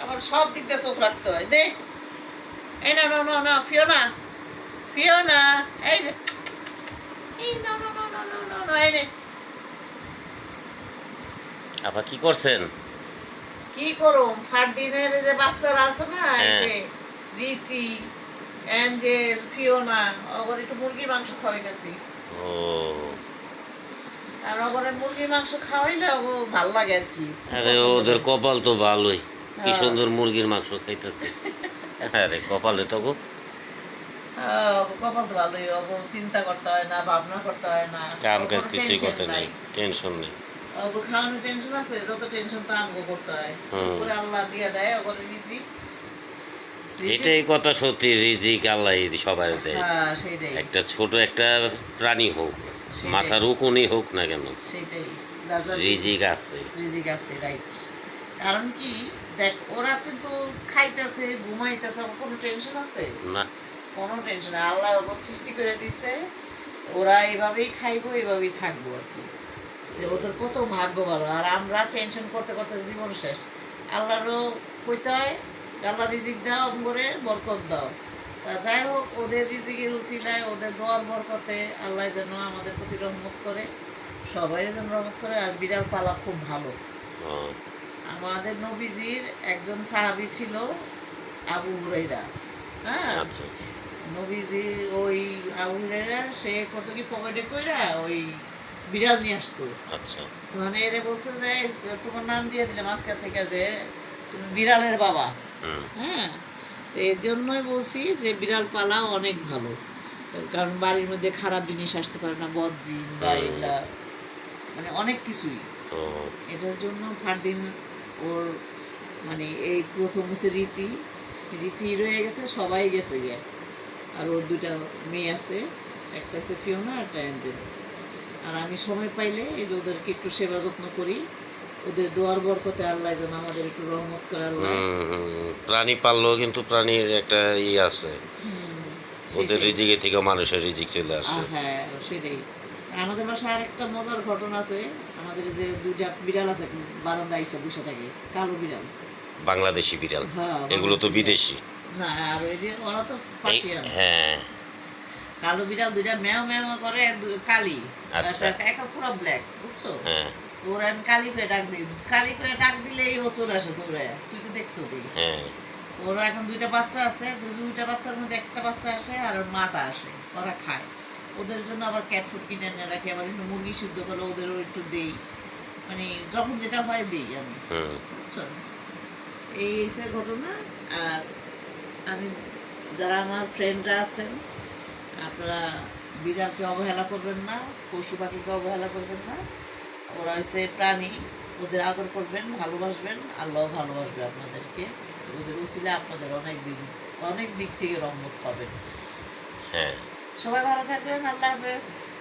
আবার সব দিক দিয়ে চোখ রাখতে হয় নে এই না না না না যে এই না না না এই নে আপা কি করছেন? কি করুম? যে বাচ্চারা আছে না হ্যাঁ। যে রিচি অ্যাঞ্জেল ফিওনা ওগর একটু মুরগির মাংস খাওয়াইতেছি। ও। আর ওগরের মুরগির মাংস খাওয়াইলে ওগো ভালো লাগে আর কি। আরে ওদের কপাল তো ভালোই। কি হ্যাঁ। সুন্দর মুরগির মাংস খাইতেছে। আরে কপালে তো গো। হ্যাঁ, কপাল তো ভালোই। চিন্তা করতে হয় না ভাবনা করতে হয় না। কাম কাজ কিছুই করতে নেই টেনশন নেই। খাওয়ানোর টেনশন আছে যত টেনশন তো আমগো করতে হয়। হুম। আল্লাহ দিয়ে দেয় ওগো রিজি এটাই কথা সত্যি রিজিক আল্লাহ সবার দেয়। হ্যাঁ একটা ছোট একটা প্রাণী হোক। মাথার উকুনই হোক না কেন রিজিক আছে। রিজিক আছে রাইট কারণ কি দেখ ওরা কিন্তু খাইতেছে ঘুমাইতেছে কোনো টেনশন আছে? না। কোনো টেনশন আল্লাহ সৃষ্টি করে দিছে ওরা এইভাবেই খাইবো এইভাবেই থাকব আর কি। যে ওদের কত ভাগ্য ভালো। আর আমরা টেনশন করতে করতে জীবন শেষ। আল্লাহরও কইতে হয় আল্লাহ রিজিক দাও অম্বরে বরকত দাও। তা যাই হোক ওদের রিজিকের উচিলায় ওদের দোয়ার বরকতে আল্লাহ যেন আমাদের প্রতি রহমত করে সবাই যেন রহমত করে আর বিড়াল পালা খুব ভালো। আমাদের নবীজির একজন সাহাবি ছিল আবু হুরাইরা হ্যাঁ? আচ্ছা। নবীজি ওই আবু হুরাইরা সে কত কি পকেটে কইরা ওই বিড়াল নিয়ে আসতো। আচ্ছা। মানে এরে বলছে যে তোমার নাম দিয়ে দিলাম মাঝখান থেকে যে তুমি বিড়ালের বাবা। হ্যাঁ? তো এর জন্যই বলছি যে বিড়াল পালা অনেক ভালো। কারণ বাড়ির মধ্যে খারাপ জিনিস আসতে পারে না বদজিন বা। এগুলা। মানে অনেক কিছুই। এটার জন্য ফারদিন ওর মানে এই প্রথম হচ্ছে রিচি। রিচি রয়ে গেছে সবাই গেছে গিয়ে। আর ওর দুটা মেয়ে আছে একটা হচ্ছে ফিওনা আর একটা অ্যাঞ্জেল। আর আমি সময় পাইলে এই যে ওদেরকে একটু সেবা যত্ন করি। ওদের দোয়ার বরকতে আল্লাহ যেন আমাদের একটু রহমত করে আল্লাহ। প্রাণী পাললেও কিন্তু প্রাণীর একটা ই আছে। ওদের রিজিকে থেকে মানুষের রিজিক চলে আসে। হ্যাঁ সেটাই। আমাদের বাসায় আরেকটা মজার ঘটনা আছে। আমাদের যে দুইটা বিড়াল আছে বারান্দা এসে বসে থাকে কালো বিড়াল। বাংলাদেশি বিড়াল। হ্যাঁ এগুলো তো বিদেশি। না আর ওরা তো হ্যাঁ। কালো বিড়াল দুইটা ম্যাও ম্যাও করে কালি। আচ্ছা। একটা পুরো ব্ল্যাক বুঝছ? হ্যাঁ। ওর আমি কালি করে ডাক দিই। কালি করে ডাক দিলেই ও চলে আসে দৌড়ে। তুই তো দেখছ তুই হ্যাঁ। ওর এখন দুইটা বাচ্চা আছে। দুইটা বাচ্চার মধ্যে একটা বাচ্চা আসে আর ওর মাটা আসে। ওরা খায়। ওদের জন্য আবার ক্যাট ফুড কিনে এনে রাখি আবার একটু মুরগি সিদ্ধ করে ওদেরও একটু দেই। মানে যখন যেটা হয় দিই আমি। বুঝছ? এই ঘটনা। আর আমি যারা আমার ফ্রেন্ডরা আছেন আপনারা বিড়ালকে অবহেলা করবেন না পশু পাখিকে অবহেলা করবেন না। ওরা হচ্ছে প্রাণী ওদের আদর করবেন ভালোবাসবেন আল্লাহ ভালোবাসবে আপনাদেরকে। ওদের উচিলে আপনাদের অনেক দিন অনেক দিক থেকে রহমত পাবেন। হ্যাঁ। সবাই ভালো থাকবেন আল্লাহ হাফেজ।